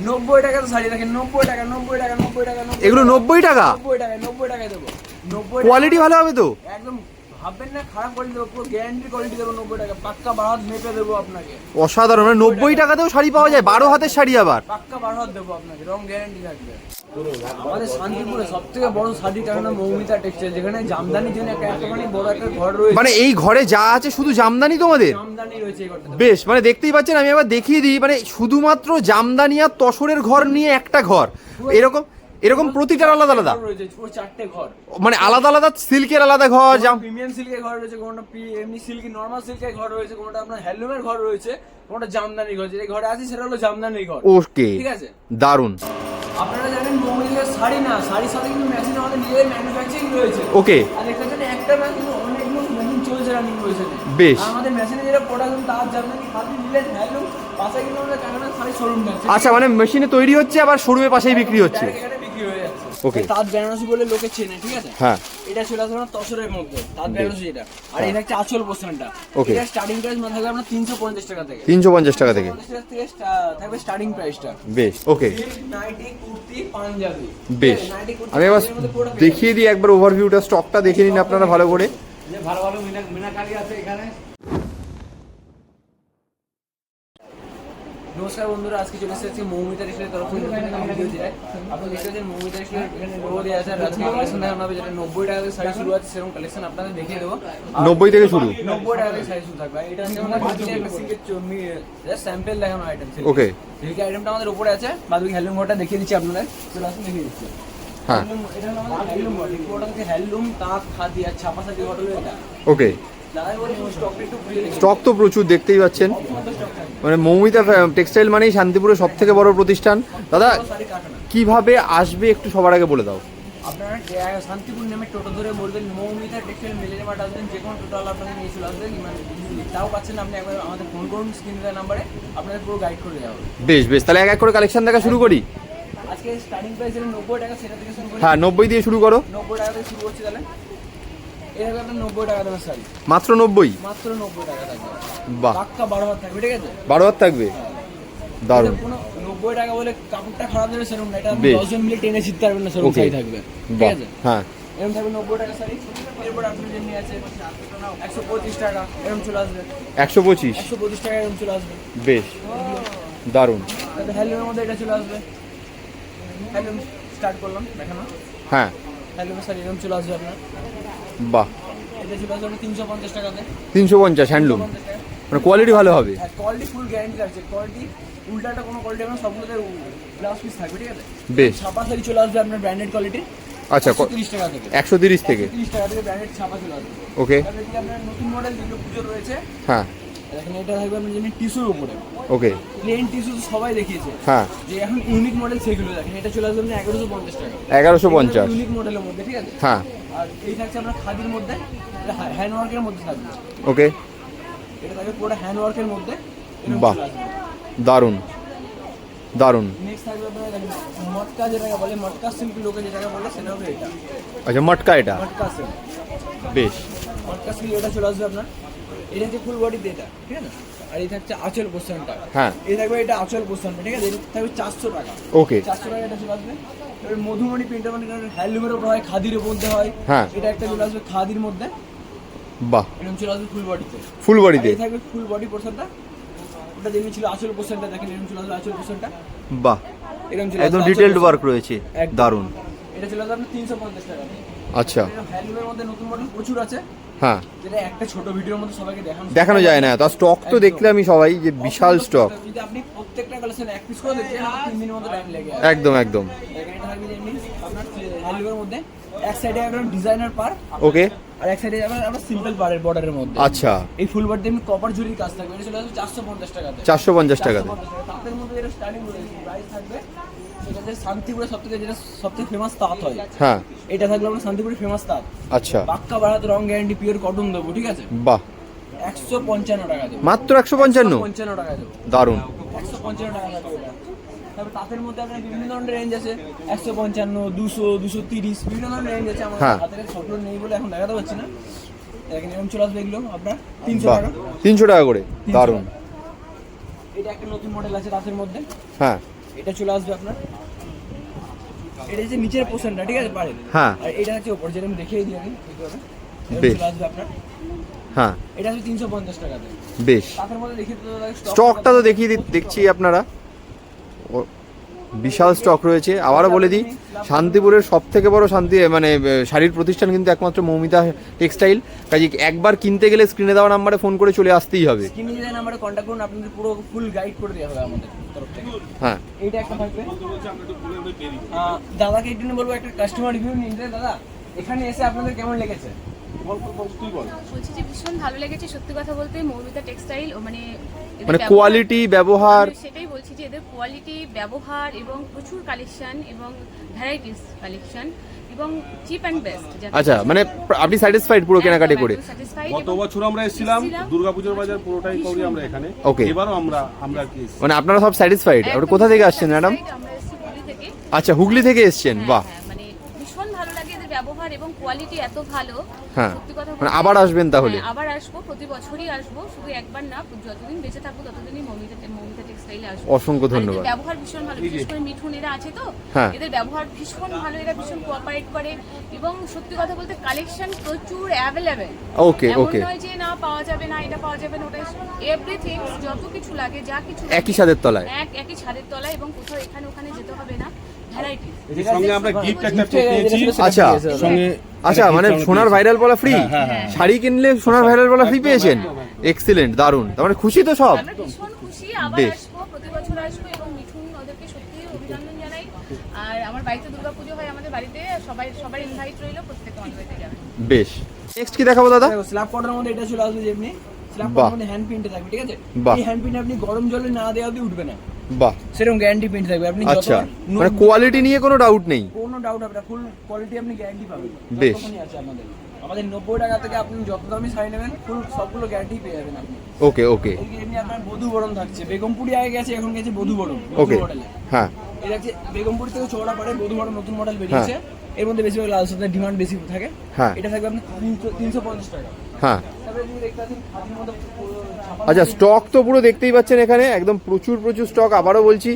নব্বই টাকা তো শাড়ি রাখেন নব্বই টাকা নব্বই টাকা নব্বই টাকা এগুলো নব্বই টাকা? নব্বই টাকা নব্বই টাকায় দেবো। নব্বই কোয়ালিটি ভালো হবে তো? একদম ভাববেন না খারাপ কোয়ালিটি দেবো পুরো গ্যারান্টি কোয়ালিটি দেবো নব্বই টাকা। পাক্কা বারো হাত মেপে দেবো আপনাকে। অসাধারণ মানে নব্বই টাকাতেও শাড়ি পাওয়া যায় বারো হাতের শাড়ি আবার। পাক্কা বারো হাত দেবো আপনাকে রং গ্যারান্টি থাকবে। আমাদের শান্তিপুরে সব থেকে বড় শাড়ি মৌমিতা টেক্সটাইল যেখানে জামদানির জন্য একটা বড় একটা ঘর রয়েছে। মানে এই ঘরে যা আছে শুধু জামদানি তোমাদের? জামদানি রয়েছে এই বেশ মানে দেখতেই পাচ্ছেন আমি আবার দেখিয়ে দিই মানে শুধুমাত্র জামদানি আর তসরের ঘর নিয়ে একটা ঘর। এরকম এরকম প্রতিটার আলাদা আলাদা। ঘর চারটে ঘর। মানে আলাদা আলাদা সিল্কের আলাদা ঘর জাম প্রিমিয়াম সিল্কের ঘর রয়েছে কোনটা পি- এমনি সিল্কি নর্মাল সিল্কের ঘর রয়েছে কোনটা আপনার হ্যান্ডলুমের ঘর রয়েছে কোনটা জামদানি ঘর যে ঘরে আছে সেটা হলো জামদানি ঘর। ওকে ঠিক আছে? দারুণ আপনারা জানেন মৌমিতার শাড়ি না শাড়ির সাথে কিন্তু মেশিন আমাদের নিজেদের ম্যানুফ্যাকচারিং রয়েছে। ওকে। আর জানেন একটা না কিন্তু অনেকগুলো মেশিন চলছে রানিং রয়েছে। বেশ। আমাদের মেশিনে যেটা প্রোডাকশন তার জামদানি খাদি নিলেন হ্যান্ডলুম পাশে কিন্তু আমাদের শাড়ি শোরুম আছে আচ্ছা মানে মেশিনে তৈরি হচ্ছে আবার শোরুমের পাশেই বিক্রি হচ্ছে। হয়ে Okay. তাঁত বেনারসি বলে লোকে চেনে ঠিক আছে? হ্যাঁ। এটা ছিল আপনার তসরের মধ্যে তাঁত বেনারসি এটা। আর এটা হচ্ছে আঁচল পোর্শনটা। Okay. এটা স্টার্টিং প্রাইস মানে থাকবে আপনার তিনশো পঞ্চাশ টাকা থেকে। তিনশো পঞ্চাশ টাকা থেকে। থাকবে স্টার্টিং প্রাইসটা বেশ ওকে নাইটি কুর্তি পাঞ্জাবি। বেশ। আমি এবার দেখিয়ে দিই একবার ওভারভিউটা স্টকটা দেখে নিন আপনারা ভালো করে। ভালো ভালো মিনাকারি আছে এখানে। নমস্কার বন্ধুরা আজকে চলে এসেছি মৌমিতা রেস্টুরেন্টের তরফ থেকে। ভিডিও দিয়ে। আপনি দেখতে পাচ্ছেন মৌমিতা রেস্টুরেন্ট এখানে দেওয়া আছে আজকে কালেকশন দেখানো হবে যেটা নব্বই টাকা থেকে শাড়ি শুরু আছে সেরকম কালেকশন আপনাদের দেখিয়ে দেবো। নব্বই থেকে শুরু? নব্বই টাকা থেকে শাড়ি শুরু থাকবে। এটা হচ্ছে আমাদের স্যাম্পেল দেখানো আইটেম Okay. সিল্কের আইটেমটা আমাদের উপরে আছে। বাদবাকি হ্যান্ডলুম ঘরটা দেখিয়ে দিচ্ছি আপনাদের। চলে আসুন দেখিয়ে দিচ্ছি। হ্যাঁ। এটা হলো আমাদের ঘর। হ্যান্ডলুম তাঁত খাদি আর ছাপা সাদি ঘর হলো এটা। ওকে স্টক তো প্রচুর দেখতেই পাচ্ছেন। মানে মৌমিতা টেক্সটাইল মানেই শান্তিপুরের সব থেকে বড় প্রতিষ্ঠান। দাদা কীভাবে আসবে একটু সবার আগে বলে দাও। আপনারা শান্তিপুর নেমে টোটো ধরে বলবেন মৌমিতা টেক্সটাইল মেলের মাঠ আসবেন যে কোনো টোটাল আপনাকে নিয়ে চলে আসবেন মানে তাও পাচ্ছেন আপনি একবার আমাদের ফোন করুন স্ক্রিন দেওয়া নাম্বারে আপনাদের পুরো গাইড করে দেওয়া হবে। বেশ বেশ তাহলে এক এক করে কালেকশন দেখা শুরু করি। আজকে স্টার্টিং প্রাইস যেটা নব্বই টাকা সেটা থেকে শুরু করি। হ্যাঁ নব্বই দিয়ে শুরু করো। নব্বই টাকা থেকে শুরু করছি তাহলে। এটা আপনার নব্বই টাকা দামের শাড়ি। মাত্র নব্বই? মাত্র নব্বই টাকা থাকবে বাহ। পাক্কা বারো হাত থাকবে ঠিক আছে? বারো হাত থাকবে? দারুণ। এটা কোনো নব্বই টাকা বলে কাপড়টা খারাপ দেবে সেরকম না এটা আপনি। দশজন মিলে টেনে শিখতে পারবেন না সেরকম. শাড়ি থাকবে। ঠিক আছে? হ্যাঁ। এরকম থাকবে নব্বই টাকা শাড়ি। এরপর আপনার জন্য আছে একশো পঁচিশ টাকা এরকম চলে আসবে। একশো পঁচিশ? একশো পঁচিশ টাকা এরকম চলে আসবে। বেশ। দারুণ। হ্যান্ডলুমের মধ্যে এটা চলে আসবে। হ্যান্ডলুম স্টার্ট করলাম দেখানো। হ্যাঁ। হ্যান্ডলুমের শাড়ি এরকম চলে আসবে আপনার। বাহ। তিনশো পঞ্চাশ হ্যান্ডলুম মানে কোয়ালিটি ভালো হবে। হ্যাঁ কোয়ালিটি ফুল গ্যারান্টি আছে কোয়ালিটি উল্টাটা কোনো কোয়ালিটি আপনার সবগুলোতে ব্লাউজ পিস থাকবে ঠিক আছে? বেশ। ছাপা শাড়ি চলে আসবে আপনার ব্র্যান্ডেড কোয়ালিটি আচ্ছা একশো তিরিশ থেকে। তিরিশ টাকা থেকে ব্র্যান্ডেড ছাপা চলে আসবে। ওকে আপনার নতুন মডেল যেগুলো পুজো রয়েছে হ্যাঁ। দেখেন এটা থাকবে আপনার জন্য টিস্যুর উপরে ওকে প্লেন টিস্যু তো সবাই দেখিয়েছে। হ্যাঁ। যে এখন ইউনিক মডেল সেগুলো দেখেন এটা চলে আসবে আপনার এগারোশো পঞ্চাশ টাকা। এগারোশো পঞ্চাশ। ইউনিক মডেলের মধ্যে ঠিক আছে? হ্যাঁ। আর এই থাকছে আপনার খাদির মধ্যে হ্যান্ড ওয়ার্কের মধ্যে থাকবে। ওকে এটা থাকবে পুরো হ্যান্ড ওয়ার্কের মধ্যে বাহ। দারুণ। দারুণ। মটকা যেটাকে বলে মটকা সিল্ক লোকে যেটাকে বলে সেটা হবে এটা। আচ্ছা মটকা এটা? মটকা সিল্ক। বেশ। মটকা সিল্ক এটা চলে আসবে আপনার এটা হচ্ছে ফুল বডিতে এটা ঠিক আছে? আর এই থাকছে আঁচল পোর্শনটা হ্যাঁ। এই থাকবে এটা আঁচল পোর্শনটা ঠিক আছে? এটা থাকবে চারশো টাকা। ওকে চারশো টাকা এটা চলে আসবে। এবার মধুমণি প্রিন্টার মানে হ্যান্ডলুমের উপর হয় খাদির মধ্যে হয়। হ্যাঁ। এটা একটা চলে আসবে খাদির মধ্যে। বাহ। এরকম চলে আসবে ফুল বডিতে ফুল বডিতে এই থাকবে ফুল বডি পোর্শনটা ওটা যেমনি ছিল আঁচল পোর্শনটা দেখেন এরকম চলে আসবে আঁচল পোর্শনটা বাহ। এরকম চলে একদম ডিটেলড ওয়ার্ক রয়েছে। দারুণ। এটা চলে আসবে আপনার তিনশো পঞ্চাশ টাকা। আচ্ছা। হ্যান্ডলুমের মধ্যে নতুন মডেল প্রচুর আছে। হ্যাঁ। যেটা একটা ছোট ভিডিওর মধ্যে সবাইকে দেখানো দেখানো যায় না তার স্টক তো দেখলে আমি সবাই যে বিশাল স্টক যদি আপনি প্রত্যেকটা কালেকশন এক পিস করে দেখছেন তিন দিনের মতো টাইম লেগে একদম একদম। দেখেন আপনার মধ্যে। এক সাইডে একদম ডিজাইনার পার ওকে আর এক সাইডে যাবে আপনার সিম্পল পারের বর্ডারের মধ্যে। আচ্ছা। এই ফুল বার এমনি কপার জুরির কাজ থাকবে এটা চলে আসবে চারশো পঞ্চাশ টাকাতে। চারশো পঞ্চাশ টাকাতে। 450 টাকা। তাঁতের মধ্যে স্টার্টিং প্রাইস থাকবে সেটা শান্তিপুরে সব থেকে যেটা সব থেকে ফেমাস তাঁত হয়। হ্যাঁ। এটা থাকবে আপনার শান্তিপুরে ফেমাস তাঁত। আচ্ছা। পাক্কা বাড়াতে রং গ্যারান্টি পিওর কটন দেবো ঠিক আছে? বাহ। একশো পঞ্চান্ন টাকা দেবো। মাত্র একশো পঞ্চান্ন? পঞ্চান্ন টাকা দেবো। দারুণ। একশো পঞ্চান্ন টাকা এটা। তারপর তাঁতের মধ্যে আপনার বিভিন্ন ধরনের রেঞ্জ আছে। একশো পঞ্চান্ন দুশো দুশো তিরিশ বিভিন্ন ধরনের রেঞ্জ আছে। আমার হ্যাঁ। হাতের ফটো নেই বলে এখন দেখাতে পারছি না। দেখেন এরকম চলে আসবে এগুলো আপনার তিনশো টাকা। তিনশো টাকা করে। দারুণ। এটা একটা নতুন মডেল আছে তাঁতের মধ্যে। হ্যাঁ। এটা চলে আসবে আপনার। এটা যে নিচের পোর্শনটা ঠিক আছে? পারেন। হ্যাঁ। আর এটা হচ্ছে ওপর যেটা আমি দেখিয়ে দিই আমি বেশ। চলে আসবে আপনার। হ্যাঁ। এটা হচ্ছে তিনশো পঞ্চাশ টাকাতে বেশ। তাদের মধ্যে দেখিয়ে স্টকটা তো দেখিয়ে দেখছি আপনারা। বিশাল স্টক রয়েছে। আবারও বলে দিই শান্তিপুরের সব থেকে বড় শান্তি মানে শাড়ির প্রতিষ্ঠান কিন্তু একমাত্র মৌমিতা টেক্সটাইল। কাজে একবার কিনতে গেলে স্ক্রিনে দেওয়া নাম্বারে ফোন করে চলে আসতেই হবে। স্ক্রিনে যে নাম্বারে কন্ট্যাক্ট করুন আপনাদের পুরো ফুল গাইড করে দেওয়া হবে আমাদের তরফ থেকে। হ্যাঁ। এইটা একটা থাকবে। দাদাকে এই জন্য বলব একটা কাস্টমার রিভিউ নিতে দাদা। এখানে এসে আপনাদের কেমন লেগেছে? বলছি যে ভীষণ ভালো লেগেছে। সত্যি কথা বলতে মৌমিতা টেক্সটাইল মানে মানে কোয়ালিটি ব্যবহার সেটাই বলছি যে এদের কোয়ালিটি ব্যবহার এবং প্রচুর কালেকশন এবং ভ্যারাইটিস কালেকশন এবং চিপ অ্যান্ড বেস্ট আচ্ছা মানে আপনি স্যাটিসফাইড পুরো কেনাকাটি করে? গত বছর আমরা এসেছিলাম দুর্গাপূজার বাজার পুরোটাই করি আমরা এখানে। ওকে। এবারও আমরা আমরা কি মানে আপনারা সব স্যাটিসফাইড আপনি কোথা থেকে আসছেন ম্যাডাম আমরা এসেছি হুগলি থেকে। আচ্ছা হুগলি থেকে এসছেন হ্যাঁ, বাহ হ্যাঁ, মানে ভীষণ ভালো লাগে এদের ব্যবহার এবং কোয়ালিটি এত ভালো হ্যাঁ। মানে আবার আসবেন তাহলে? হ্যাঁ, আবার আসব প্রতি বছরই আসব শুধু একবার না যতদিন বেঁচে থাকব ততদিনই মৌমিতা মৌমিতা টেক্সটাইলে আসব অসংখ্য এদের ধন্যবাদ। ব্যবহার ভীষণ ভালো বিশেষ করে মিঠুন এরা আছে তো হ্যাঁ। এদের ব্যবহার ভীষণ ভালো এরা ভীষণ কোঅপারেট করে এবং সত্যি কথা বলতে কালেকশন প্রচুর অ্যাভেলেবেল Okay, okay. নয় যে না পাওয়া যাবে না এটা পাওয়া যাবে না ওটা এভরিথিং যত কিছু লাগে যা কিছু একই ছাদের তলায় এক একই ছাদের তলায় এবং কোথাও এখানে ওখানে যেতে হবে না এর সঙ্গে আমরা গিফট একটা পেয়েছি আচ্ছা। সঙ্গে আচ্ছা মানে সোনার ভাইরাল বলা ফ্রি হ্যাঁ, হ্যাঁ, হ্যাঁ। শাড়ি কিনলে সোনার ভাইরাল বলা ফ্রি পেয়েছেন? এক্সিলেন্ট দারুণ। তার মানে খুশি তো সব। বেশ। আসব প্রতি বছর আসব এবং মিঠুন ওদেরকে সত্যি অভিনন্দন জানাই। আর আমার বাড়িতে দুর্গাপুজো হয় আমাদের বাড়িতে সবাই সবার ইনভাইট রইল প্রত্যেকে আমাদের বাড়িতে যাবে। বেশ। নেক্সট কি দেখাবো দাদা? দেখো স্ল্যাব কটনের মধ্যে এটা চলে আসবে যেমনি। স্ল্যাব। কটনের মধ্যে হ্যান্ড প্রিন্টে থাকবে ঠিক আছে। এই হ্যান্ড প্রিন্ট আপনি গরম জলে না দেওয়া অবধি উঠবে না। বাহ। সেরকম গ্যারান্টি প্রিন্ট থাকবে। আপনি আচ্ছা। মানে কোয়ালিটি নিয়ে কোনো ডাউট নেই? কোনো ডাউট আপনার ফুল কোয়ালিটি আপনি গ্যারান্টি পাবেন। বেশ। আছে আমাদের। আমাদের নব্বই টাকা থেকে আপনি যত দামি শাড়ি নেবেন ফুল সবগুলো গ্যারান্টি পেয়ে যাবেন আপনি। ওকে ওকে। এমনি আপনার বধু বরণ থাকছে। বেগমপুরি আগে গেছে এখন গেছে বধু বরণ ওকে। হ্যাঁ। এটা হচ্ছে বেগমপুরি থেকে চৌড়া পরে বধু বরণ নতুন মডেল বেরিয়েছে। এর মধ্যে বেশিরভাগ লাল সাথে ডিমান্ড বেশি থাকে। হ্যাঁ। এটা থাকবে আপনার তিনশো তিনশো পঞ্চাশ টাকা। হ্যাঁ। আচ্ছা স্টক তো পুরো দেখতেই পাচ্ছেন এখানে একদম প্রচুর প্রচুর স্টক আবারও বলছি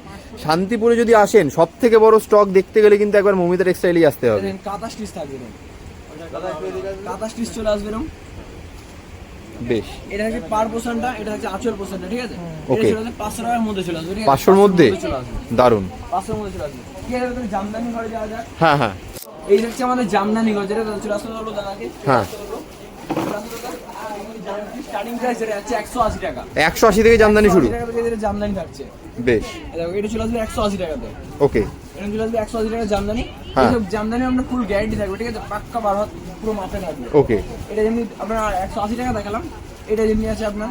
শান্তিপুরে যদি আসেন সব থেকে বড় স্টক দেখতে গেলে কিন্তু একবার মমিতা টেক্সটাইলেই আসতে হবে। কাঁথা স্টিচ থাকবে কাঁথা স্টিচ চলে আসবে এরকম। বেশ। এটা হচ্ছে পার পোর্শনটা এটা হচ্ছে আঁচল পোর্শনটা ঠিক আছে? এটা Okay. চলে টাকার মধ্যে চলে আসবে চলে আসবে। জামদানি ঘরে যাওয়া যাক? হ্যাঁ হ্যাঁ। এই হচ্ছে আমাদের জামদানি ঘর যেটা চলে আসতে দাদাকে। হ্যাঁ। স্টার্টিং প্রাইস এটা হচ্ছে একশো আশি থেকে জামদানি শুরু? 180 টাকা থেকে যেটা জামদানি থাকছে। বেশ। এটা চলে আসবে একশো আশি টাকাতে। ওকে। এটা চলে আসবে একশো আশি টাকা জামদানি। হ্যাঁ। জামদানি আপনার ফুল গ্যারান্টি থাকবে ঠিক আছে? পাক্কা বার হাত পুরো মাপে থাকবে। ওকে। এটা যেমনি আপনার একশো আশি টাকা দেখালাম এটা যেমনি আছে আপনার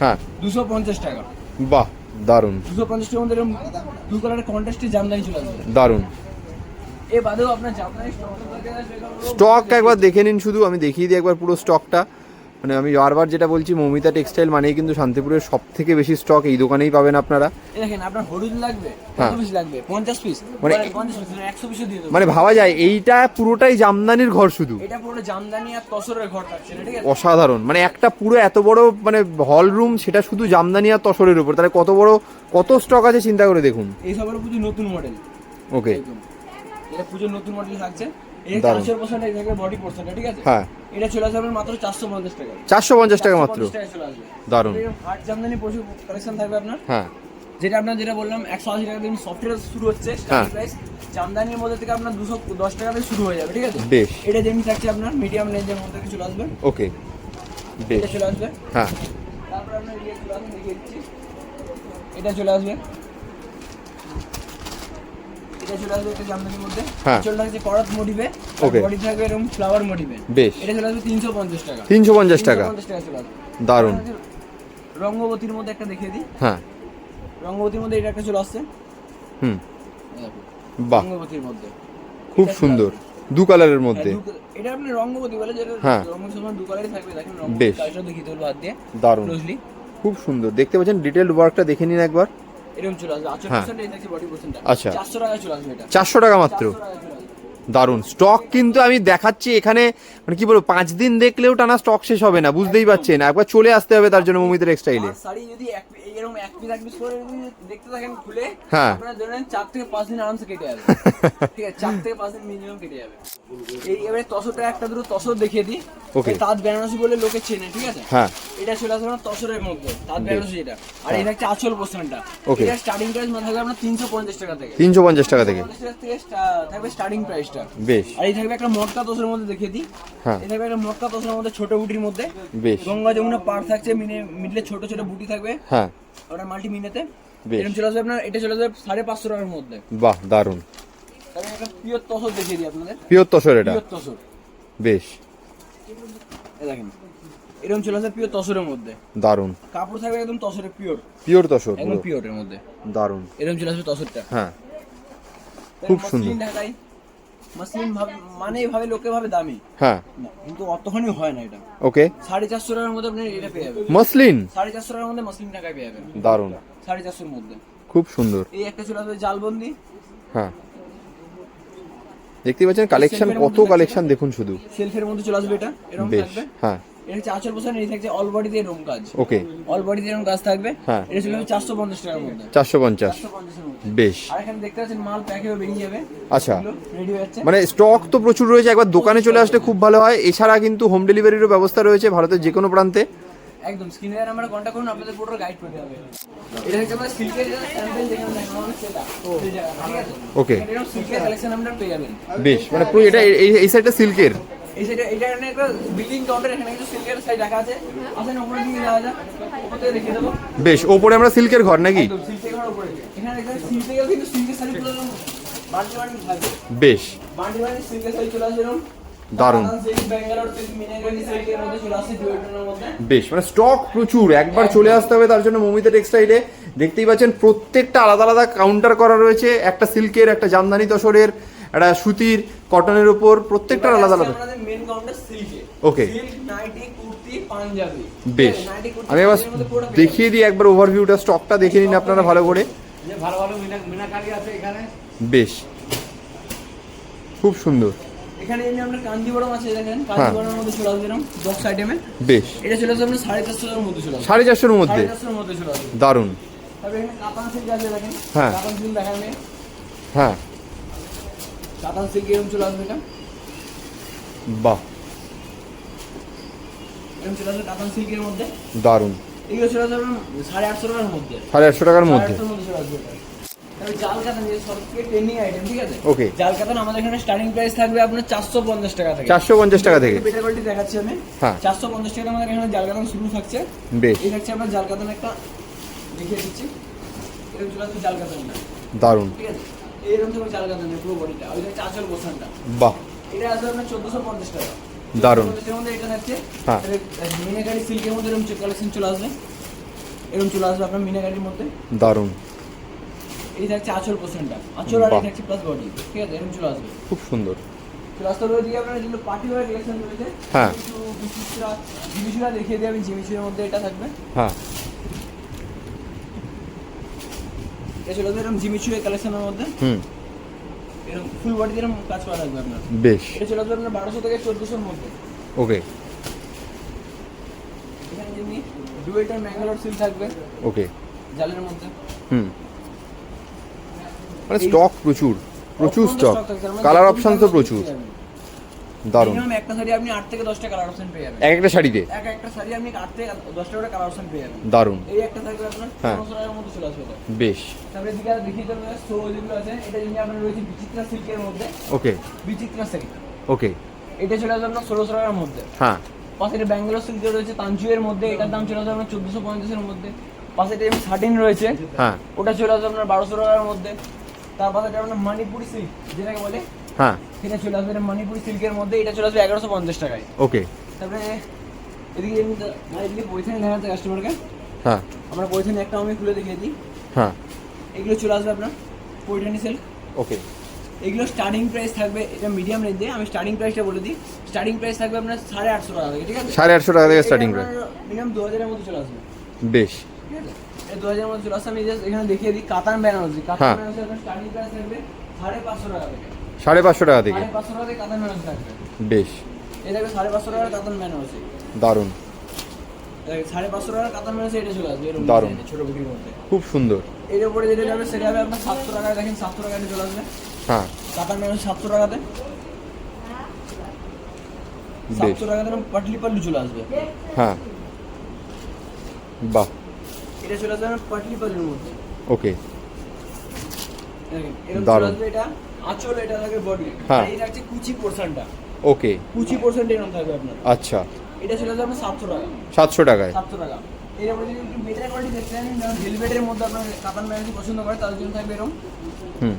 হ্যাঁ। দুশো পঞ্চাশ টাকা। বাহ দারুণ। দুশো পঞ্চাশ টাকার মধ্যে দু কালারের কন্ট্রাস্টে জামদানি চলে আসবে। দারুণ এ বাদেও আপনার জামদানি স্টক একবার দেখে নিন শুধু আমি দেখিয়ে দিই একবার পুরো স্টকটা মানে আমি বারবার যেটা বলছি মৌমিতা টেক্সটাইল মানেই কিন্তু শান্তিপুরের সব থেকে বেশি স্টক এই দোকানেই পাবেন আপনারা। দেখেন আপনার হলুদ লাগবে হ্যাঁ। পিস লাগবে? পঞ্চাশ পিস মানে- মানে পঞ্চাশ পিস দিয়ে মানে ভাবা যায় এইটা পুরোটাই জামদানির ঘর শুধু। এটা পুরো জামদানি আর তসরের ঘর থাকছে ঠিক আছে? অসাধারণ। মানে একটা পুরো এত বড় মানে হল রুম সেটা শুধু জামদানি আর তসরের উপর। তাহলে কত বড় কত স্টক আছে চিন্তা করে দেখুন। এই সব হলো নতুন মডেল ওকে এটা পুজোর নতুন মডেল থাকছে। এটা দারুণ। চারশো পার্সেন্ট থাকবে বডি পোর্শনটা ঠিক আছে? হ্যাঁ। এটা চলে আসবে মাত্র চারশো পঞ্চাশ টাকা চারশো পঞ্চাশ টাকা মাত্র। 450 চলে আসবে। দারুণ। হাট জামদানি প্রচুর কালেকশন থাকবে আপনার। হ্যাঁ। যেটা আপনার যেটা বললাম একশো আশি টাকা দিয়ে সফটওয়্যার শুরু হচ্ছে হ্যাঁ। প্রাইস জামদানির মধ্যে থেকে আপনার দুশো দশ টাকা থেকে শুরু হয়ে যাবে ঠিক আছে? বেশ। এটা যেমনি থাকছে আপনার মিডিয়াম রেঞ্জের মধ্যে থেকে চলে আসবে। ওকে। বেশ। এটা চলে আসবে। হ্যাঁ। তারপর আপনার ইয়ে চলে আসবে এটা চলে আসবে। এটা চলে আসবে একটা জামদানির মধ্যে। হ্যাঁ। চলে থাকছে করাত মোটিভে Okay. বডি থাকবে এরকম ফ্লাওয়ার মোটিভে বেশ। এটা চলে আসবে টাকা। টাকা 350 টাকা। চলে আসবে। দারুণ। রঙ্গবতীর মধ্যে একটা দেখিয়ে দিই। হ্যাঁ। রঙ্গবতীর মধ্যে এটা একটা চলে আসছে। হুম। এই বাহ। রঙ্গবতীর মধ্যে। খুব সুন্দর। দু কালারের মধ্যে। হ্যাঁ, এটা আপনি রঙ্গবতী বলে যেটা হ্যাঁ। রঙের দু কালারই থাকবে দেখেন বেশ। রঙ্গবতী দেখিয়ে দেবো হাত দিয়ে। দারুণ। খুব সুন্দর। দেখতে পাচ্ছেন ডিটেল ওয়ার্কটা দেখে নিন একবার। এরকম চলে আসবে। হ্যাঁ। আচ্ছা। চারশো টাকা চলে আসবে এটা। চারশো টাকা মাত্র? 400 টাকা চলে আসবে। দারুণ। স্টক কিন্তু আমি দেখাচ্ছি এখানে মানে কি বলব পাঁচ দিন দেখলেও টানা স্টক শেষ হবে না বুঝতেই পারছেন। একবার চলে আসতে হবে তার জন্য মমিদের এক্সটাইলে শাড়ি যদি এরকম এক পিস এক পিস করে দেখতে থাকেন খুলে হ্যাঁ। আপনারা চার থেকে পাঁচ দিন আরামসে কেটে যাবে। ঠিক আছে চার থেকে পাঁচ দিন মিনিমাম কেটে যাবে। এই এবারে তসরটা একটা দুটো তসর দেখিয়ে দিই. এই তাঁত বেনারসি বলে লোকে চেনে ঠিক আছে? হ্যাঁ। এটা চলে আসবে আপনার তসরের মধ্যে তাঁত বেনারসি এটা। আর এটা হচ্ছে আঁচল পোর্শনটা Okay. এটা স্টার্টিং প্রাইস থাকবে আপনার তিনশো পঞ্চাশ টাকা থেকে। তিনশো পঞ্চাশ টাকা থেকে। থাকবে স্টার্টিং প্রাইসটা বেশ। আর এই থাকবে একটা মটকা তোষের মধ্যে দেখিয়ে দিই। হ্যাঁ। এই থাকবে একটা মটকা তোষের মধ্যে ছোট বুটির মধ্যে। বেশ। গঙ্গা যমুনা পার থাকছে মিডলে ছোট ছোট বুটি থাকবে। হ্যাঁ। ওটা মাল্টি মিনেতে বেশ। এরকম চলে আসবে আপনার এটা চলে আসবে সাড়ে পাঁচশো টাকার মধ্যে। বাহ একটা পিওর তসর দেখিয়ে দিই আপনাদের। পিওর তসর এটা? পিওর তসর। বেশ। দেখেন এরকম চলে আসবে পিওর তসরের মধ্যে। দারুণ। কাপড় থাকবে একদম তসরের পিওর পিওর তসর একদম পিওরের মধ্যে। দারুণ। এরকম চলে আসবে তসরটা। হ্যাঁ। খুব সুন্দর। ঢাকাই মসলিন ভাব- মানে ভাবে লোকে ভাবে দামি। হ্যাঁ। কিন্তু অতখানি হয় না এটা। ওকে। সাড়ে চারশো টাকার মধ্যে আপনি এটা পেয়ে যাবেন। মসলিন? সাড়ে চারশো টাকার মধ্যে মসলিন টাকায় পেয়ে যাবেন। দারুণ। সাড়ে চারশোর মধ্যে। খুব সুন্দর। এই একটা চলে আসবে জালবন্দি। হ্যাঁ। দেখতে পাচ্ছেন কালেকশন কত কালেকশন দেখুন শুধু। সেলফের মধ্যে চলে আসবে এটা? এরকম বেশ থাকবে? হ্যাঁ। এটা হচ্ছে আচল বসানো এই থাকছে অল বডিতে এরকম কাজ। ওকে অল বডিতে এরকম কাজ থাকবে। হ্যাঁ। এটা চারশো পঞ্চাশ টাকার মধ্যে। চারশো পঞ্চাশ। চারশো পঞ্চাশের মধ্যে। বেশ। আর এখানে দেখতে পাচ্ছেন মাল প্যাক হয়ে বেরিয়ে যাবে। আচ্ছা। রেডি মানে স্টক তো প্রচুর রয়েছে একবার দোকানে চলে আসলে খুব ভালো হয়। এছাড়া কিন্তু হোম ডেলিভারিরও ব্যবস্থা রয়েছে ভারতের যে কোনো প্রান্তে। একদম। স্ক্রিনে কন্ট্যাক্ট করুন আপনাদের পুরো গাইড করে দেবে এটা হচ্ছে আমরা সিল্কের স্যাম্পল যেখানে সেটা Okay. এরকম সিল্কের কালেকশন আমরা পেয়ে যাবেন। বেশ। মানে পুরো এটা এই এই সাইডটা সিল্কের এই সাইডে এটা এখানে একটা বিল্ডিং কাউন্টার এখানে কিছু সিল্কের সাইড রাখা আছে। আসেন উপরে দিকে যাওয়া যাক। উপর থেকে দেখিয়ে দেবো। বেশ ওপরে আমরা সিল্কের ঘর নাকি? সিল্কের ঘর উপরে এখানে দেখেন সিল্কের কিন্তু সিল্কের শাড়ি পুরো বান্ডি বান্ডি থাকবে। বেশ। বান্ডি বান্ডি সিল্কের শাড়ি চলে আসবে এরকম মধ্যে বেশ মানে স্টক প্রচুর। একবার চলে আসতে হবে তার জন্য মমিতা টেক্সটাইলে দেখতেই পাচ্ছেন প্রত্যেকটা আলাদা আলাদা কাউন্টার করা রয়েছে। একটা সিল্কের একটা জামদানি তসরের একটা সুতির কটনের উপর প্রত্যেকটা আলাদা আলাদা। আমাদের মেন কাউন্টার সিল্কে Okay. Silk nightie kurti panjabi বেশ। আমি এবার দেখিয়ে দিই একবার ওভারভিউটা স্টকটা দেখে নিন আপনারা ভালো করে। ভালো ভালো মিনাকারি আছে এখানে। বেশ। খুব সুন্দর। যাবেন। এখানে এমনি আপনার কাঞ্জিবরম আছে দেখেন হ্যাঁ। কাঞ্জিবরমের মধ্যে চলে আসবে বক্স আইটেমে বেশ। এটা চলে আসবে সাড়ে চারশো মধ্যে চলে আসবে সাড়ে চারশোর মধ্যে? চারশোর মধ্যে চলে আসবে দারুণ। তারপরে এখানে কাতান সিল্ক আছে দেখেন। হ্যাঁ। কাতান সিল্ক দেখান হ্যাঁ। কাতান সিল্ক এরকম চলে আসবে এটা বাহ। এরকম চলে আসবে কাতান সিল্কের মধ্যে? দারুণ। এগুলো চলে আসবে সাড়ে আটশো টাকার মধ্যে। সাড়ে আটশো টাকার মধ্যে। চলে আসবে জাল কাতান যে সব ট্রেন্ডিং আইটেম ঠিক আছে? Okay. জাল কাতান আমাদের এখানে স্টার্টিং প্রাইস থাকবে আপনার চারশো পঞ্চাশ টাকা থেকে। চারশো পঞ্চাশ টাকা থেকে। বেটার কোয়ালিটি দেখাচ্ছি আমি। হ্যাঁ। চারশো পঞ্চাশ টাকা আমাদের এখানে জাল কাতান শুরু থাকছে। বেশ। এই থাকছে আপনার জাল কাতান একটা দেখিয়ে দিচ্ছি। এরকম চলে আসবে জাল কাতানটা দারুণ। ঠিক আছে? এইরকম থাকবে জাল কাতানের পুরো বডিটা। ওই থাকছে আঁচল বসানটা। বাহ। এটা আসবে আপনার চোদ্দোশো পঞ্চাশ টাকা। দারুণ। 450 টাকার মধ্যে এটা থাকছে। হ্যাঁ। মিনাকারি সিল্কের মধ্যে এরকম কালেকশন চলে আসবে। এরকম চলে আসবে আপনার মিনাকারির মধ্যে। দারুণ। এই থাকছে আঁচল আঁচল আর থাকছে প্লাস বডি ঠিক আছে এরকম চলে আসবে। খুব সুন্দর। দিয়ে আপনার যেগুলো পার্টি ওয়ার কালেকশন রয়েছে হ্যাঁ। দেখিয়ে আমি জিমিচুরের মধ্যে এটা থাকবে। হ্যাঁ। আসবে এরকম জিমিচুরের কালেকশনের মধ্যে হুম। এরকম ফুল বডি এরকম কাজ করা থাকবে আপনার। বেশ। আসবে আপনার বারোশো থেকে চোদ্দোশোর মধ্যে। ওকে। এখানে যেমনি ডুয়েটার ম্যাঙ্গালোর সিল থাকবে। ওকে। জালের মধ্যে। হুম। মানে স্টক প্রচুর। প্রচুর স্টক কালার অপশন তো প্রচুর। দারুণ। একটা শাড়ি আপনি আট থেকে দশটা কালার অপশন পেয়ে যাবেন। এক একটা শাড়িতে? এক একটা শাড়ি আপনি আট থেকে দশটা করে কালার অপশন পেয়ে যাবেন। দারুণ। এই একটা থাকবে আপনার হ্যাঁ। পনেরোশো টাকার মধ্যে চলে আসবে বেশ। তারপরে এদিকে আর দেখিয়ে দেবো শো যেগুলো আছে এটা যদি আপনার রয়েছে বিচিত্রা সিল্কের মধ্যে। ওকে। Bichitra silk okay. এটা চলে আসবে আপনার ষোলোশো টাকার মধ্যে। হ্যাঁ। পাশে এটা ব্যাঙ্গালোর সিল্কের রয়েছে তাঞ্চুয়ের মধ্যে এটার দাম চলে আসবে আপনার চোদ্দোশো পঞ্চাশের মধ্যে। পাশে এটা শার্টিন রয়েছে হ্যাঁ। ওটা চলে আসবে আপনার বারোশো টাকার মধ্যে। তার পাশে এটা আপনার মণিপুরি সিল্ক যেটাকে বলে হ্যাঁ। সেটা চলে আসবে এটা মণিপুরি সিল্কের মধ্যে এটা চলে আসবে এগারোশো পঞ্চাশ টাকায়। ওকে। তারপরে এদিকে এদিকে পয়সানি দেখাচ্ছে কাস্টমারকে হ্যাঁ। আমরা পয়সানি একটা আমি খুলে দেখিয়ে দিই হ্যাঁ। এগুলো চলে আসবে আপনার পয়সানি সেল ওকে। এগুলো স্টার্টিং প্রাইস থাকবে এটা মিডিয়াম রেঞ্জে আমি স্টার্টিং প্রাইসটা বলে দিই। স্টার্টিং প্রাইস থাকবে আপনার সাড়ে আটশো টাকা থেকে ঠিক আছে? সাড়ে আটশো টাকা থেকে স্টার্টিং প্রাইস মিনিমাম দু হাজারের মধ্যে চলে আসবে। বেশ। ঠিক আছে? দু হাজারের মধ্যে চলে আসবে আমি জাস্ট এখানে দেখিয়ে দিই। কাতান বেনারসি হ্যাঁ। কাতান বেনারসি আপনার স্টার্টিং প্রাইস থাকবে সাড়ে পাঁচশো টাকা থেকে। সাড়ে পাঁচশো টাকা থেকে। বেশ। বেনারসি দারুণ। খুব সুন্দর। এর উপরে যেটা যাবে সেটা হবে আপনার সাতশো টাকায় দেখেন সাতশো টাকায় চলে আসবে। হ্যাঁ। কাতান সাতশো টাকাতে। সাতশো টাকাতে পাটলি পাল্লু চলে আসবে। হ্যাঁ। বাহ। এটা চলে আসবে পাটলি পাল্লুর মধ্যে। ওকে। দারুণ। এটা। আঁচল এটা থাকবে বডি হ্যাঁ। এটা হচ্ছে কুচি পোর্শনটা ওকে। কুচি পোর্শনটা এরকম থাকবে আপনার। আচ্ছা। এটা চলে আপনার সাতশো টাকা। সাতশো টাকায়। সাতশো টাকা। এরপরে যদি একটু বেটার কোয়ালিটি দেখতে চান যেমন ভেলভেটের মধ্যে আপনার কাতান ম্যাগজি পছন্দ করে জন্য থাকবে এরকম। হুম।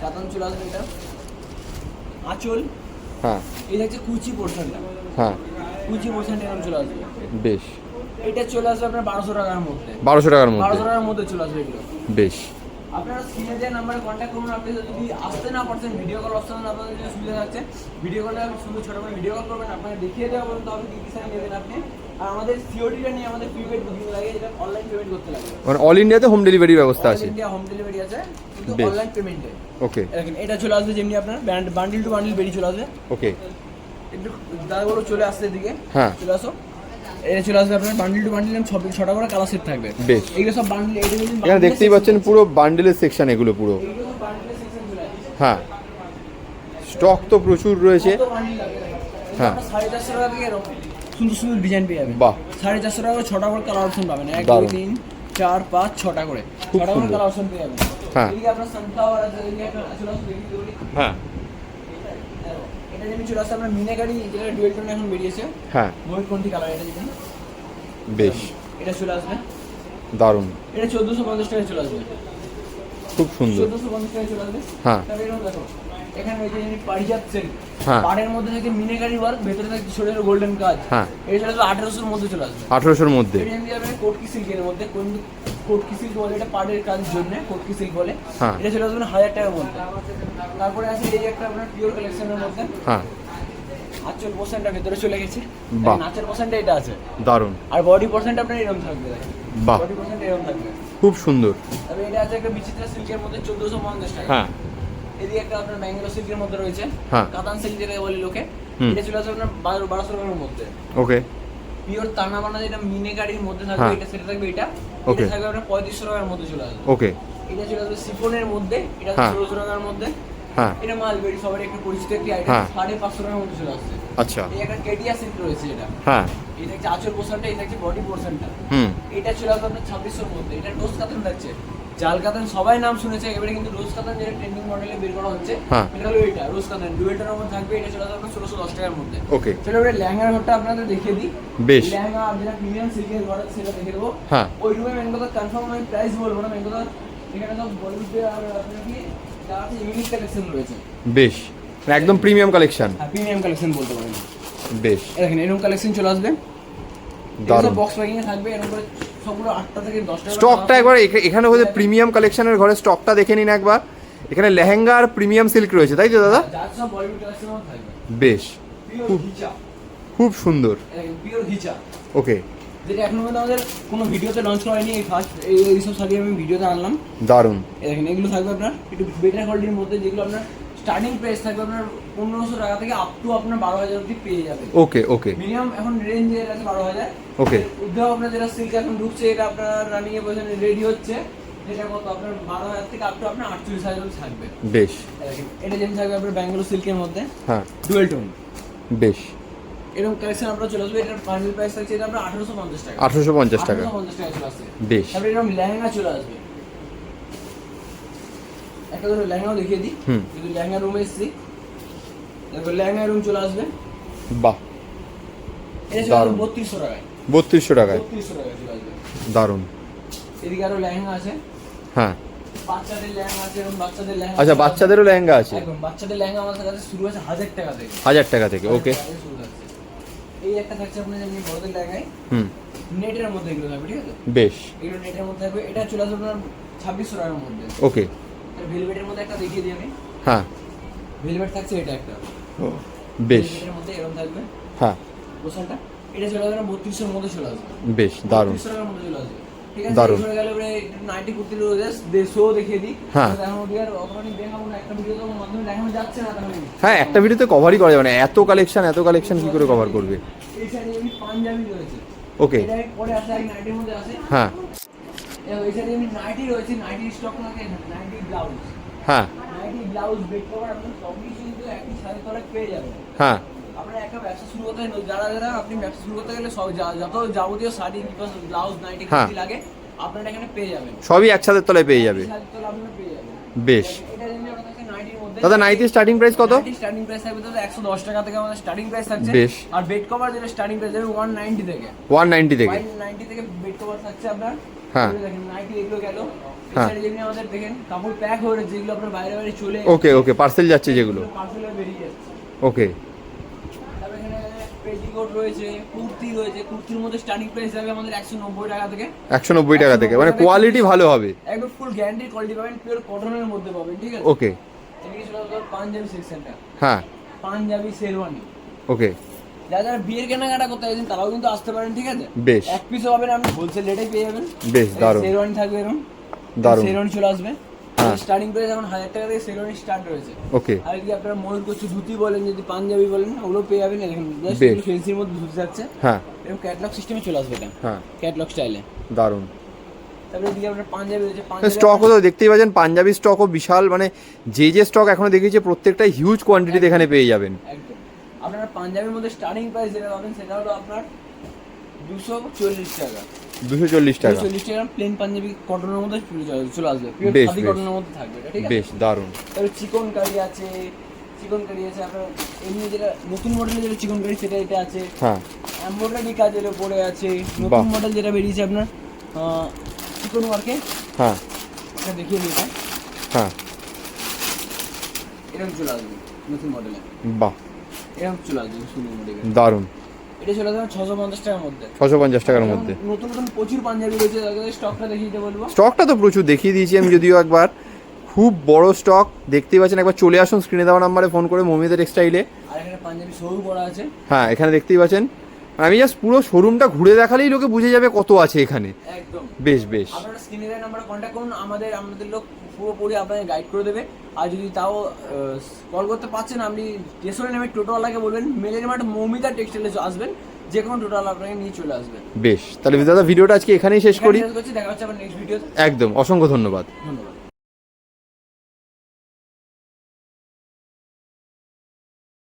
কাতান চলে আসবে এটা। আঁচল। হ্যাঁ। এই কুচি পোর্শনটা হ্যাঁ। কুচি পোর্শনটা এরকম চলে আসবে। বেশ। এটা চলে আসবে আপনার বারোশো টাকার মধ্যে। বারোশো টাকার মধ্যে। বারোশো টাকার মধ্যে চলে আসবে এগুলো। বেশ। আপনারা স্ক্রিনে দেওয়া নাম্বারে কন্ট্যাক্ট করুন আপনি যদি আসতে না পারছেন ভিডিও কল অপশন আপনাদের যদি সুবিধা থাকছে। ভিডিও কলে সুন্দর ছোটো করে ভিডিও কল করবেন আপনাকে দেখিয়ে দেওয়া পর্যন্ত আপনি কী কী সাইন নেবেন আপনি। আর আমাদের সিওডিটা নিয়ে আমাদের প্রিপেড বুকিং লাগে যেটা অনলাইন পেমেন্ট করতে লাগে। মানে অল ইন্ডিয়াতে হোম ডেলিভারি ব্যবস্থা আছে? ইন্ডিয়া হোম ডেলিভারি আছে কিন্তু। অনলাইন পেমেন্টে ওকে এটা চলে আসবে যেমনি আপনার বান্ডিল টু বান্ডিল বেরিয়ে চলে আসবে। ওকে একটু দাদাগুলো চলে আসছে এদিকে। হ্যাঁ। চলে আসো। এটা চলে আসবে আপনার বান্ডিল টু বান্ডিল ছবি ছটা করে কালার সেট থাকবে। বেশ। এগুলো সব বান্ডিল এখানে দেখতেই পাচ্ছেন পুরো বান্ডেলের সেকশন এগুলো পুরো। হ্যাঁ। স্টক তো প্রচুর রয়েছে? হ্যাঁ। সাড়ে চারশো টাকা থেকে সুন্দর সুন্দর ডিজাইন পেয়ে যাবেন। বাহ। সাড়ে চারশো টাকা ছটা করে কালার অপশন পাবেন। এক দুই তিন চার পাঁচ ছটা করে। ছটা করে কালার অপশন পেয়ে যাবেন। হ্যাঁ। এদিকে আপনার সানফ্লাওয়ার আছে এদিকে আপনার চলে আসবে দেখি বলি। হ্যাঁ এটা যেমনি চলে আসছে আপনার মিনাকারি যেটা ডুয়েল টোন এখন বেরিয়েছে। হ্যাঁ। কালার এটা বেশ। এটা চলে আসবে। দারুণ। এটা চোদ্দোশো পঞ্চাশ টাকায় চলে আসবে। খুব সুন্দর। চোদ্দোশো পঞ্চাশ টাকায় চলে আসবে। হ্যাঁ। এরকম দেখো এখানে পারিজাত সিল্ক। হ্যাঁ। পাড়ের মধ্যে থাকে মিনাকারি ওয়ার্ক ভেতরে থাকে ছোট ছোট গোল্ডেন কাজ। হ্যাঁ। এটা চলে আসবে আঠারোশোর মধ্যে চলে আসবে। আঠেরোশোর মধ্যে। এটা এমনি যাবে কোটকি সিল্কের মধ্যে কোন কোটকি সিল্ক বলে এটা পাড়ের কাজের জন্য কোটকি সিল্ক বলে। হ্যাঁ। এটা চলে আসবে হাজার টাকার মধ্যে তারপরে আছে এই একটা আপনার পিওর কালেকশনের মধ্যে। হ্যাঁ। আঁচল পোর্শনটা ভেতরে চলে গেছে। নাচের পোর্শনটা এটা আছে। দারুণ। আর বডি পোর্শনটা আপনার এরকম থাকবে। বাহ। বডি পোর্শনটা এরকম থাকবে। খুব সুন্দর। তবে এটা আছে একটা বিচিত্রা সিল্কের মধ্যে চোদ্দোশো পঞ্চাশ টাকা। হ্যাঁ। এদিকে একটা আপনার ব্যাঙ্গালো সিল্কের মধ্যে রয়েছে। হ্যাঁ। কাতান সিল্ক যেটা বলে লোকে। এটা চলে আসবে আপনার বারো বারোশো টাকার মধ্যে। ওকে। পিওর তানা বানা যেটা মিনে গাড়ির মধ্যে থাকবে হ্যাঁ। এটা সেটা থাকবে এটা ওকে এটা থাকবে আপনার পঁয়ত্রিশশো টাকার মধ্যে চলে আসবে ওকে এটা চলে আসবে সিফনের মধ্যে এটা হ্যাঁ। ষোলোশো টাকার মধ্যে হ্যাঁ এটা মালবেরি সবার একটু পরিচিত একটি আইটেম হ্যাঁ। সাড়ে পাঁচশো টাকার মধ্যে চলে আসছে আচ্ছা। এই একটা কেডিয়া সিল্ক রয়েছে এটা। হ্যাঁ। এটা হচ্ছে আচল পোর্শনটা এটা হচ্ছে বডি পোর্শনটা হুম। এটা আসবে আপনার ছাব্বিশশোর মধ্যে। এটা ডোজ কাতান থাকছে জাল কাতান সবাই নাম শুনেছে এবারে কিন্তু রোজ কাতান যেটা ট্রেন্ডিং মডেলে বের করা হচ্ছে হ্যাঁ। এটা হলো এটা রোজ কাতান ডুয়েলটার মধ্যে থাকবে এটা চলে আপনার ষোলোশো দশ টাকার মধ্যে। ওকে চলো এবারে লেহেঙ্গার ঘরটা আপনাদের দেখিয়ে দিই। বেশ। লেহেঙ্গা আর যেটা প্রিমিয়াম সিল্কের ঘর আছে সেটা দেখে দেবো হ্যাঁ। ওই রুমে মেন কথা কনফার্ম আমি প্রাইস বলব না মেন কথা এখানে সব বলিউড আর আপনার কি আছে ইউনিক কালেকশন রয়েছে। বেশ। একদম প্রিমিয়াম কালেকশন হ্যাঁ প্রিমিয়াম কালেকশন বলতে পারেন। বেশ। দেখেন এরকম কালেকশন চলে আসবে। বক্স প্যাকিং এ থাকবে এরকম করে সবগুলো আটটা থেকে দশটা স্টকটা একবার এখা- এখানে হচ্ছে প্রিমিয়াম কালেকশনের ঘরে স্টকটা দেখে নিন একবার। এখানে লেহেঙ্গা আর প্রিমিয়াম সিল্ক রয়েছে তাই তো দাদা। সব থাকবে। বেশ। খুব সুন্দর। ওকে। যেটা এখনও পর্যন্ত আমাদের কোনো ভিডিওতে লঞ্চ করা হয়নি এই ফার্স্ট এই এইসব শাড়ি আমি ভিডিওতে আনলাম। দারুণ। দেখেন এগুলো থাকবে আপনার একটু বেটার কোয়ালিটির মধ্যে যেগুলো আপনার স্টার্টিং প্রাইস থাকবে আপনার পনেরোশো টাকা থেকে আপ টু আপনার বারো হাজার অব্দি পেয়ে যাবে। ওকে ওকে মিনিমাম এখন রেঞ্জ যেটা আছে বারো হাজার। Okay. উদ্ধব আপনার যেটা সিল্ক এখন ঢুকছে এটা আপনার রানিং এ বসে রেডি হচ্ছে। যেটা কত? আপনার বারো হাজার থেকে আপ টু আপনার আটচল্লিশ হাজার অব্দি থাকবে। বেশ। এটা যেমন থাকবে আপনার ব্যাঙ্গালোর সিল্কের মধ্যে। হ্যাঁ। ডুয়েল টোন বেশ। এরকম কালেকশন আপনার চলে আসবে। এটার ফাইনাল প্রাইস থাকছে এটা আপনার আঠারোশো পঞ্চাশ টাকা। আঠারোশো পঞ্চাশ টাকা। আঠারোশো পঞ্চাশ টাকা চলে আসছে। বেশ। তারপরে এরকম লেহেঙ্গা চলে আসবে। একটা ধরো লেহেঙ্গাও দেখিয়ে দিই। যদি লেহেঙ্গা রুমে এসেছি। দেখো লেহেঙ্গা রুম চলে আসবে। বাহ। এটা বত্রিশশো টাকায়। বত্রিশশো টাকায়। বত্রিশশো টাকায় চলে আসবে। দারুণ। এদিকে আরও লেহেঙ্গা আছে। হ্যাঁ। বাচ্চাদের লেহেঙ্গা আছে এরকম বাচ্চাদের লেহেঙ্গা আচ্ছা বাচ্চাদেরও লেহেঙ্গা আছে? একদম বাচ্চাদের লেহেঙ্গা আমাদের কাছে শুরু আছে হাজার টাকা থেকে। হাজার টাকা থেকে ওকে। এই একটা থাকছে আপনার যেমনি বড়দের লেহেঙ্গায়। হুম। নেটের মধ্যে এগুলো থাকবে ঠিক আছে? বেশ। এগুলো নেটের মধ্যে থাকবে। এটা চলে আসবে আপনার ছাব্বিশশো টাকার মধ্যে। ওকে। ভেলভেটের মধ্যে একটা দেখিয়ে দিই আমি। হ্যাঁ। ভেলভেট থাকছে এটা একটা। বেশ। ভেলভেটের মধ্যে এরকম থাকবে। হ্যাঁ। পোশাকটা এটা চলে আসবে বত্রিশশোর মধ্যে চলে আসবে। বেশ দারুণ। বত্রিশশো টাকার মধ্যে চলে আসবে। ঠিক আছে? দারুণ। এরপরে গেলে নাইটি কুর্তি রয়েছে দেশও দেখিয়ে দিই। হ্যাঁ। দেখাবো না একটা ভিডিও তো মাধ্যমে দেখানো যাচ্ছে না তাহলে। হ্যাঁ একটা ভিডিওতে কভারই করা যাবে না। এত কালেকশন এত কালেকশন কি করে কভার করবে? এই সাইডে পাঞ্জাবি রয়েছে। ওকে এটা পরে আসে নাইটির মধ্যে আছে হ্যাঁ। এবং এই নাইটি রয়েছে নাইটি স্টক থাকে নাইটি ব্লাউজ হ্যাঁ। নাইটি ব্লাউজ বেড কভার আপনার সব কিন্তু একই সাথে পেয়ে যাবেন। হ্যাঁ। আপনার একটা ব্যবসা শুরু করতে যারা যারা আপনি ব্যবসা শুরু করতে গেলে সব যত যাবতীয় শাড়ি কিংবা ব্লাউজ নাইটি হ্যাঁ। লাগে আপনারা এখানে পেয়ে যাবেন। সবই একসাথে তলায় পেয়ে যাবে। বেশ। দাদা নাইটি স্টার্টিং প্রাইস কত? স্টার্টিং প্রাইস থাকবে দাদা একশো দশ টাকা থেকে আমাদের স্টার্টিং প্রাইস থাকছে। বেশ। আর বেড কভার যেটা স্টার্টিং প্রাইস যাবে ওয়ান নাইনটি থেকে। ওয়ান নাইনটি থেকে। ওয়ান নাইনটি থেকে বেড কভার থাকছে আপনার হ্যাঁ। দেখেন নাইটি এগুলো গেল। আমাদের দেখেন কাপড় প্যাক রয়েছে যেগুলো আপনার বাইরে বাইরে চলে ওকে ওকে পার্সেল যাচ্ছে যেগুলো। পার্সেলে বেরিয়ে যাচ্ছে। ওকে পেটিকোট রয়েছে কুর্তি রয়েছে। কুর্তির মধ্যে স্টার্টিং প্রাইস যাবে আমাদের একশো নব্বই টাকা থেকে। একশো নব্বই টাকা থেকে। মানে কোয়ালিটি ভালো হবে। একদম ফুল গ্যারান্টি কোয়ালিটি পাবেন পিওর কটনের মধ্যে পাবেন ঠিক আছে? ওকে পাঞ্জাবি সেকশনটা হ্যাঁ। পাঞ্জাবি শেরওয়ানি ওকে যারা যারা বিয়ের কেনাকাটা করতে চাইছেন তারাও কিন্তু আসতে পারেন ঠিক আছে? বেশ। এক পিসও পাবেন আপনি হোলসেল রেটে পেয়ে যাবেন। বেশ, দারুণ। শেরওয়ানি থাকবে এরকম। দারুণ। শেরওয়ানি চলে আসবে। হ্যাঁ। স্টার্টিং প্রাইস এখন হাজার টাকা থেকে শেরওয়ানি স্টার্ট রয়েছে। ওকে। আর যদি আপনারা ময়ূর ধুতি বলেন যদি পাঞ্জাবি বলেন ওগুলো পেয়ে যাবেন দেখেন বেশ। ফেন্সির মধ্যে ধুতি যাচ্ছে হ্যাঁ। এরকম ক্যাটলগ সিস্টেমে চলে আসবে এটা। হ্যাঁ। ক্যাটলগ স্টাইলে দারুণ। স্টকও তো দেখতেই পাচ্ছেন পাঞ্জাবি স্টকও বিশাল মানে যে যে স্টক এখনও দেখিয়েছে প্রত্যেকটাই হিউজ কোয়ান্টিটিতে এখানে পেয়ে যাবেন। আপনার পাঞ্জাবির মধ্যে স্টার্টিং প্রাইস যেটা পাবেন সেটা হলো আপনার দুশো চল্লিশ টাকা। দুশো চল্লিশ টাকা। চল্লিশ টাকা প্লেন পাঞ্জাবি কটনের মধ্যে চলে আসবে। বেশ, খাদি কটনের মধ্যে থাকবে ঠিক আছে? বেশ দারুণ। তারপরে চিকন কারি আছে চিকন কারি আছে আপনার এমনি যেটা নতুন মডেলের যেটা চিকন কারি সেটা এটা আছে। হ্যাঁ। এমব্রয়ডারি কাজের উপরে আছে। নতুন মডেল যেটা বেরিয়েছে আপনার চিকন ওয়ার্কে হ্যাঁ। এটা দেখিয়ে দিই হ্যাঁ। এরকম চলে আসবে নতুন মডেলে বাহ। এরকম চলে আসবে সুন্দর দারুণ। এটা চলে আসবে ছশো পঞ্চাশ টাকার মধ্যে। ছশো পঞ্চাশ টাকার মধ্যে। নতুন নতুন প্রচুর পাঞ্জাবি রয়েছে তাদের স্টকটা দেখিয়ে দিতে বলব। স্টকটা তো প্রচুর দেখিয়ে দিয়েছি আমি যদিও একবার। খুব বড় স্টক দেখতেই পাচ্ছেন একবার চলে আসুন স্ক্রিনে দেওয়া নাম্বারে ফোন করে মমিদের টেক্সটাইলে আর এখানে পাঞ্জাবি করা আছে। হ্যাঁ এখানে দেখতেই পাচ্ছেন আমি জাস্ট পুরো শোরুমটা ঘুরে দেখালেই লোকে বুঝে যাবে কত আছে এখানে। একদম। বেশ বেশ। আপনারা স্ক্রিনে দেওয়া নাম্বারে কন্ট্যাক্ট করুন আমাদের আমাদের লোক পুরোপুরি আপনাকে গাইড করে দেবে। আর যদি তাও কল করতে পারছেন আপনি স্টেশনে নেমে টোটোওয়ালাকে বলবেন মেলের মাঠ মৌমিতা টেক্সটাইলে আসবেন যে কোনো টোটোওয়ালা আপনাকে নিয়ে চলে আসবেন বেশ তাহলে দাদা ভিডিওটা আজকে এখানেই শেষ করি। দেখা হচ্ছে আবার নেক্সট ভিডিওতে একদম অসংখ্য ধন্যবাদ। ধন্যবাদ।